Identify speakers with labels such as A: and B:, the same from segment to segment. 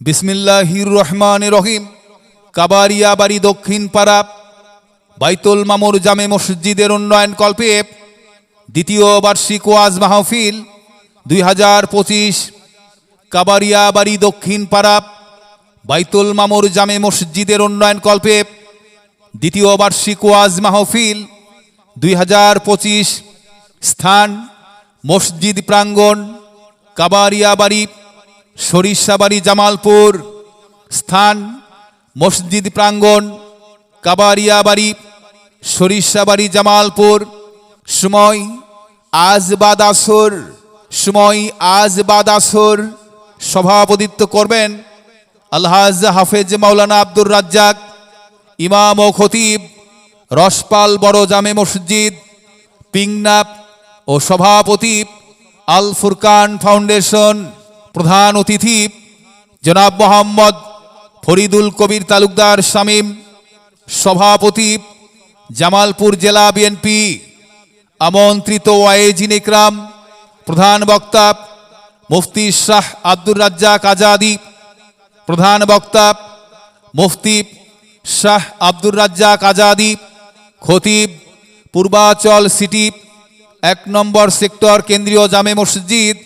A: বিসমিল্লাহির রহমান রহিম। কাবারিয়া বাড়ি দক্ষিণ পাড়া, বাইতুল মামুর জামে মসজিদের উন্নয়ন কল্পে দ্বিতীয় বার্ষিক ওয়াজ মাহফিল দুই হাজার পঁচিশ। কাবারিয়া বাড়ি দক্ষিণ পাড়া, বাইতুল মামুর জামে মসজিদের উন্নয়ন কল্পে দ্বিতীয় বার্ষিক ওয়াজ মাহফিল দুই হাজার পঁচিশ। স্থান মসজিদ প্রাঙ্গণ কাবারিয়া বাড়ি সরিষাবাড়ি জামালপুর, স্থান মসজিদ প্রাঙ্গণ কাবারিয়া বাড়ি সরিষাবাড়ি জামালপুর, সময় আজ বাদ আসর, সময় আজ বাদ আসর। সভাপতিত্ব করবেন আলহাজ হাফেজ মাওলানা আব্দুর রাজ্জাক, ইমাম ও খতিব, রসপাল বড় জামে মসজিদ, পিংনাপ ও সভাপতি আল ফুরকান ফাউন্ডেশন। প্রধান অতিথি জনাব মোহাম্মদ ফরিদুল কবির তালুকদার শামীম, সভাপতি জামালপুর জেলা বিএনপি, আমন্ত্রিত ওয়াইজিন ইকরাম প্রধান বক্তা মুফতি শাহ আব্দুর রাজ্জাক আজাদি, প্রধান বক্তা মুফতি শাহ আব্দুর রাজ্জাক আজাদি, খতিব পূর্বাচল সিটি, এক নম্বর সেক্টর কেন্দ্রীয় জামে মসজিদ,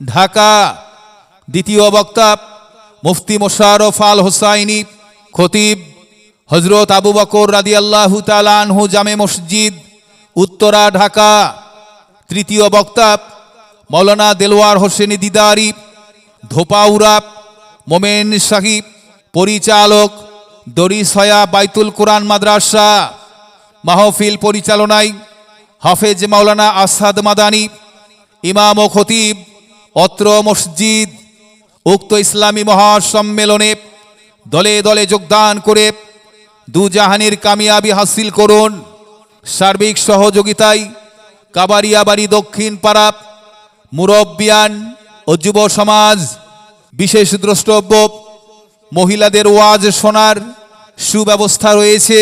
A: ঢাকা। দ্বিতীয় বক্তা মুফতি মোশারফ আল হোসাইনি, খতিব হজরত আবু বকর রাদি আল্লাহু তালানহু জামে মসজিদ, উত্তরা, ঢাকা। তৃতীয় বক্তা মৌলানা দেলোয়ার হোসেন দিদারি ধোপাউরা মোমেন সাহিব পরিচালক দরিসয়া বাইতুল কোরআন মাদ্রাসা। মাহফিল পরিচালনায় হাফেজ মাওলানা আসাদ মাদানি, ইমাম ও খতিব অত্র মসজিদ উক্ত ইসলামী মহাসম্মেলনে দলে দলে যোগদান করে দুজাহানির কামিয়াবি হাসিল করুন। সার্বিক সহযোগিতায় কাবারিয়াবাড়ি দক্ষিণ পাড়া মুরব্বিয়ান ও যুব সমাজ, বিশেষ দ্রষ্টব্য, মহিলাদের ওয়াজ শোনার সুব্যবস্থা রয়েছে।